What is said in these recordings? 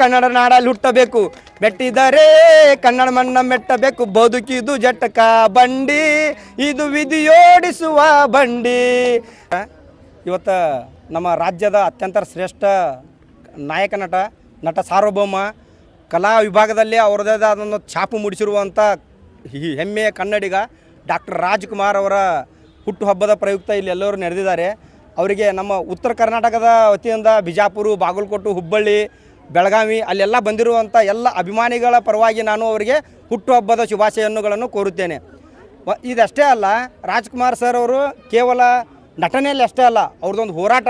ಕನ್ನಡ ನಾಡಲ್ಲಿ ಹುಟ್ಟಬೇಕು. ಮೆಟ್ಟಿದರೆ ಕನ್ನಡ ಮಣ್ಣ ಮೆಟ್ಟಬೇಕು. ಬದುಕಿದು ಜಟಕ ಬಂಡಿ, ಇದು ವಿಧಿಯೋಡಿಸುವ ಬಂಡಿ. ಇವತ್ತು ನಮ್ಮ ರಾಜ್ಯದ ಅತ್ಯಂತ ಶ್ರೇಷ್ಠ ನಾಯಕ ನಟ ನಟ ಸಾರ್ವಭೌಮ ಕಲಾ ವಿಭಾಗದಲ್ಲಿ ಅವರದೇ ಅದನ್ನು ಛಾಪು ಮೂಡಿಸಿರುವಂಥ ಹೆಮ್ಮೆಯ ಕನ್ನಡಿಗ ಡಾಕ್ಟರ್ ರಾಜ್ಕುಮಾರ್ ಅವರ ಹುಟ್ಟುಹಬ್ಬದ ಪ್ರಯುಕ್ತ ಇಲ್ಲಿ ಎಲ್ಲರೂ ನಡೆದಿದ್ದಾರೆ ಅವರಿಗೆ ನಮ್ಮ ಉತ್ತರ ಕರ್ನಾಟಕದ ವತಿಯಿಂದ ಬಿಜಾಪುರ, ಬಾಗಲಕೋಟೆ, ಹುಬ್ಬಳ್ಳಿ ಬೆಳಗಾವಿ ಅಲ್ಲೆಲ್ಲ ಬಂದಿರುವಂಥ ಎಲ್ಲ ಅಭಿಮಾನಿಗಳ ಪರವಾಗಿ ನಾನು ಅವರಿಗೆ ಹುಟ್ಟುಹಬ್ಬದ ಶುಭಾಶಯನ್ನುಗಳನ್ನು ಕೋರುತ್ತೇನೆ. ಇದಷ್ಟೇ ಅಲ್ಲ, ರಾಜ್ಕುಮಾರ್ ಸರ್ ಅವರು ಕೇವಲ ನಟನೆಯಲ್ಲಿ ಅಷ್ಟೇ ಅಲ್ಲ, ಅವ್ರದ್ದೊಂದು ಹೋರಾಟ,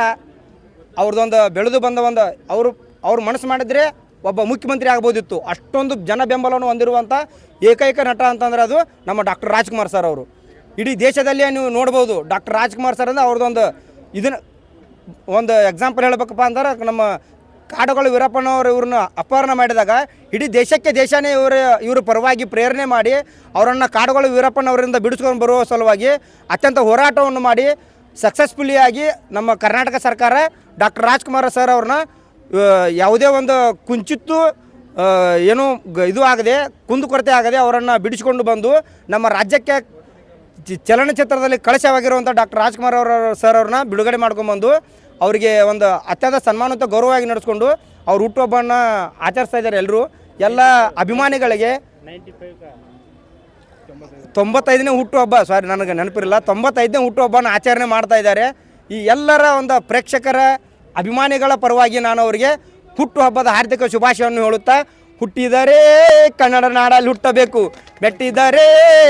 ಅವ್ರದ್ದೊಂದು ಬೆಳೆದು ಬಂದ ಒಂದು, ಅವರು, ಅವ್ರು ಮನಸ್ಸು ಮಾಡಿದರೆ ಒಬ್ಬ ಮುಖ್ಯಮಂತ್ರಿ ಆಗ್ಬೋದಿತ್ತು. ಅಷ್ಟೊಂದು ಜನ ಬೆಂಬಲವನ್ನು ಹೊಂದಿರುವಂಥ ಏಕೈಕ ನಟ ಅಂತಂದ್ರೆ ಅದು ನಮ್ಮ ಡಾಕ್ಟರ್ ರಾಜ್ಕುಮಾರ್ ಸರ್ ಅವರು. ಇಡೀ ದೇಶದಲ್ಲಿಯೇ ನೀವು ನೋಡ್ಬೋದು, ಡಾಕ್ಟರ್ ರಾಜ್ಕುಮಾರ್ ಸರ್ ಅಂದರೆ ಅವ್ರದ್ದೊಂದು ಇದನ್ನು, ಒಂದು ಎಕ್ಸಾಂಪಲ್ ಹೇಳಬೇಕಪ್ಪ ಅಂದ್ರೆ ನಮ್ಮ ಕಾಡುಗಳು ವೀರಪ್ಪನವರು ಇವ್ರನ್ನ ಅಪಹರಣ ಮಾಡಿದಾಗ ಇಡೀ ದೇಶಕ್ಕೆ ದೇಶನೇ ಇವರು ಇವರು ಪರವಾಗಿ ಪ್ರೇರಣೆ ಮಾಡಿ ಅವರನ್ನು ಕಾಡುಗಳು ವೀರಪ್ಪನವರಿಂದ ಬಿಡಿಸ್ಕೊಂಡು ಬರುವ ಸಲುವಾಗಿ ಅತ್ಯಂತ ಹೋರಾಟವನ್ನು ಮಾಡಿ ಸಕ್ಸಸ್ಫುಲಿಯಾಗಿ ನಮ್ಮ ಕರ್ನಾಟಕ ಸರ್ಕಾರ ಡಾಕ್ಟರ್ ರಾಜ್ಕುಮಾರ್ ಸರ್ ಅವ್ರನ್ನ ಯಾವುದೇ ಒಂದು ಕುಂಚಿತ್ತು ಏನು ಇದು ಆಗದೆ ಕುಂದುಕೊರತೆ ಆಗದೆ ಅವರನ್ನು ಬಿಡಿಸಿಕೊಂಡು ಬಂದು ನಮ್ಮ ರಾಜ್ಯಕ್ಕೆ ಚಲನಚಿತ್ರದಲ್ಲಿ ಕಳಶವಾಗಿರುವಂಥ ಡಾಕ್ಟರ್ ರಾಜ್ಕುಮಾರ್ ಅವರ, ಸರ್ ಅವ್ರನ್ನ ಬಿಡುಗಡೆ ಮಾಡ್ಕೊಂಬಂದು ಅವರಿಗೆ ಒಂದು ಅತ್ಯಂತ ಸನ್ಮಾನಯುತ ಗೌರವವಾಗಿ ನಡೆಸ್ಕೊಂಡು ಅವ್ರ ಹುಟ್ಟುಹಬ್ಬನ ಆಚರಿಸ್ತಾ ಇದ್ದಾರೆ ಎಲ್ಲರೂ ಎಲ್ಲ ಅಭಿಮಾನಿಗಳಿಗೆ ತೊಂಬತ್ತೈದನೇ ಹುಟ್ಟುಹಬ್ಬ ಸಾರಿ ನನಗೆ ನೆನಪಿರಲ್ಲ, ತೊಂಬತ್ತೈದನೇ ಹುಟ್ಟುಹಬ್ಬನ ಆಚರಣೆ ಮಾಡ್ತಾ ಇದ್ದಾರೆ. ಈ ಎಲ್ಲರ ಒಂದು ಪ್ರೇಕ್ಷಕರ ಅಭಿಮಾನಿಗಳ ಪರವಾಗಿ ನಾನು ಅವರಿಗೆ ಹುಟ್ಟುಹಬ್ಬದ ಹಾರ್ದಿಕ ಶುಭಾಶಯವನ್ನು ಹೇಳುತ್ತಾ ಹುಟ್ಟಿದರೆ ಕನ್ನಡ ನಾಡಲ್ಲಿ ಹುಟ್ಟಬೇಕು. ಮೆಟ್ಟಿದರೆ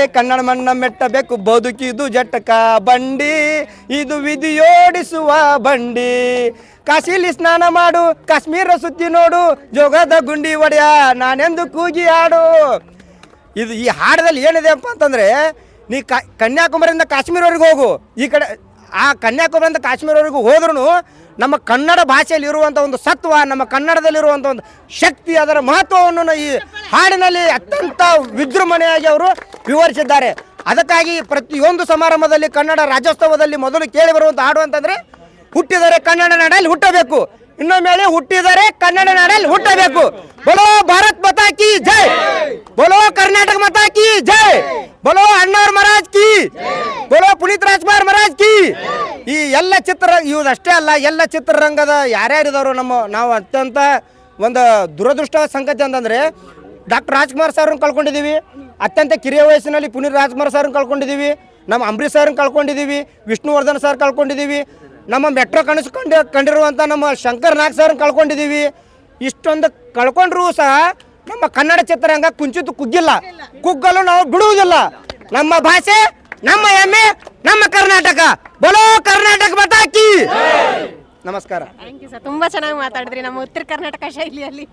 ಕನ್ನಡ ಮಣ್ಣ ಮೆಟ್ಟಬೇಕು. ಬದುಕಿದು ಜಟಕ ಬಂಡಿ, ಇದು ವಿಧಿಯೋಡಿಸುವ ಬಂಡಿ. ಕಾಶಿಲಿ ಸ್ನಾನ ಮಾಡು, ಕಾಶ್ಮೀರ ಸುತ್ತಿ ನೋಡು, ಜೋಗದ ಗುಂಡಿ ಒಡೆಯ, ನಾನೆಂದು ಕೂಗಿ ಹಾಡು. ಇದು ಈ ಹಾಡದಲ್ಲಿ ಏನಿದೆ ಅಂತಂದ್ರೆ, ನೀ ಕನ್ಯಾಕುಮಾರಿಯಿಂದ ಕಾಶ್ಮೀರವರೆಗೆ ಹೋಗು. ಈ ಕಡೆ ಆ ಕನ್ಯಾಕುಮಾರಿಂದ ಕಾಶ್ಮೀರವರೆಗೂ ಹೋದ್ರೂ ನಮ್ಮ ಕನ್ನಡ ಭಾಷೆಯಲ್ಲಿ ಇರುವಂಥ ಒಂದು ಸತ್ವ, ನಮ್ಮ ಕನ್ನಡದಲ್ಲಿರುವಂಥ ಒಂದು ಶಕ್ತಿ, ಅದರ ಮಹತ್ವವನ್ನು ಈ ಹಾಡಿನಲ್ಲಿ ಅತ್ಯಂತ ವಿಜೃಂಭಣೆಯಾಗಿ ಅವರು ವಿವರಿಸಿದ್ದಾರೆ. ಅದಕ್ಕಾಗಿ ಪ್ರತಿಯೊಂದು ಸಮಾರಂಭದಲ್ಲಿ ಕನ್ನಡ ರಾಜ್ಯೋತ್ಸವದಲ್ಲಿ ಮೊದಲು ಕೇಳಿ ಬರುವಂಥ ಹಾಡು ಅಂತಂದರೆ, ಹುಟ್ಟಿದರೆ ಕನ್ನಡ ನಾಡಲ್ಲಿ ಹುಟ್ಟಬೇಕು, ಇನ್ನೊಮ್ಮೆ ಹುಟ್ಟಿದರೆ ಕನ್ನಡ ನಾಡಲ್ಲಿ ಹುಟ್ಟಬೇಕು. ಬಲೋ ಭಾರತ್ ಮತಾ ಕಿ ಜೈ! ಬಲೋ ಕರ್ನಾಟಕ ಮತಾಕಿ ಜೈ! ಬಲೋ ಅಣ್ಣವ್ರ ಮಹಾರಾಜ್ ಕಿ ಬಲೋ ಪುನೀತ್ ರಾಜ್ಕುಮಾರ್ ಈ ಎಲ್ಲ ಚಿತ್ರ ಇವುದಷ್ಟೇ ಅಲ್ಲ, ಎಲ್ಲ ಚಿತ್ರರಂಗದ ಯಾರ್ಯಾರಿದವರು ನಮ್ಮ ನಾವು ಅತ್ಯಂತ ಒಂದು ದುರದೃಷ್ಟ ಸಂಗತಿ ಅಂತಂದ್ರೆ ಡಾಕ್ಟರ್ ರಾಜ್ಕುಮಾರ್ ಸರ್ನ ಕಳ್ಕೊಂಡಿದ್ದೀವಿ ಅತ್ಯಂತ ಕಿರಿಯ ವಯಸ್ಸಿನಲ್ಲಿ ಪುನೀತ್ ರಾಜ್ಕುಮಾರ್ ಸರ್ನ ಕಳ್ಕೊಂಡಿದ್ದೀವಿ ನಮ್ಮ ಅಂಬರೀಷ್ ಸರ್ನ ಕಳ್ಕೊಂಡಿದ್ದೀವಿ ವಿಷ್ಣುವರ್ಧನ್ ಸರ್ ಕಳ್ಕೊಂಡಿದ್ದೀವಿ ನಮ್ಮ ಮೆಟ್ರೋ ಕನಸು ಕಂಡು ಕಂಡಿರುವಂಥ ನಮ್ಮ ಶಂಕರ್ ನಾಗ್ ಸರ್ನ ಕಳ್ಕೊಂಡಿದ್ದೀವಿ ಇಷ್ಟೊಂದು ಕಳ್ಕೊಂಡ್ರೂ ಸಹ ನಮ್ಮ ಕನ್ನಡ ಚಿತ್ರರಂಗ ಕುಂಚಿತು ಕುಗ್ಗಿಲ್ಲ. ಕುಗ್ಗಲು ನಾವು ಬಿಡುವುದಿಲ್ಲ. ನಮ್ಮ ಭಾಷೆ ನಮ್ಮ ಹೆಮ್ಮೆ ನಮ್ಮ ಕರ್ನಾಟಕ. ಬಲೋ ಕರ್ನಾಟಕ ಬತಾಕಿ ನಮಸ್ಕಾರ. ಥ್ಯಾಂಕ್ ಯು ಸರ್ ತುಂಬಾ ಚೆನ್ನಾಗಿ ಮಾತಾಡಿದ್ರಿ ನಮ್ಮ ಉತ್ತರ ಕರ್ನಾಟಕ ಶೈಲಿಯಲ್ಲಿ.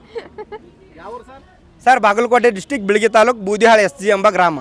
Sir Bagalkote district Bilagi taluk Budihal S G ಎಂಬ ಗ್ರಾಮ.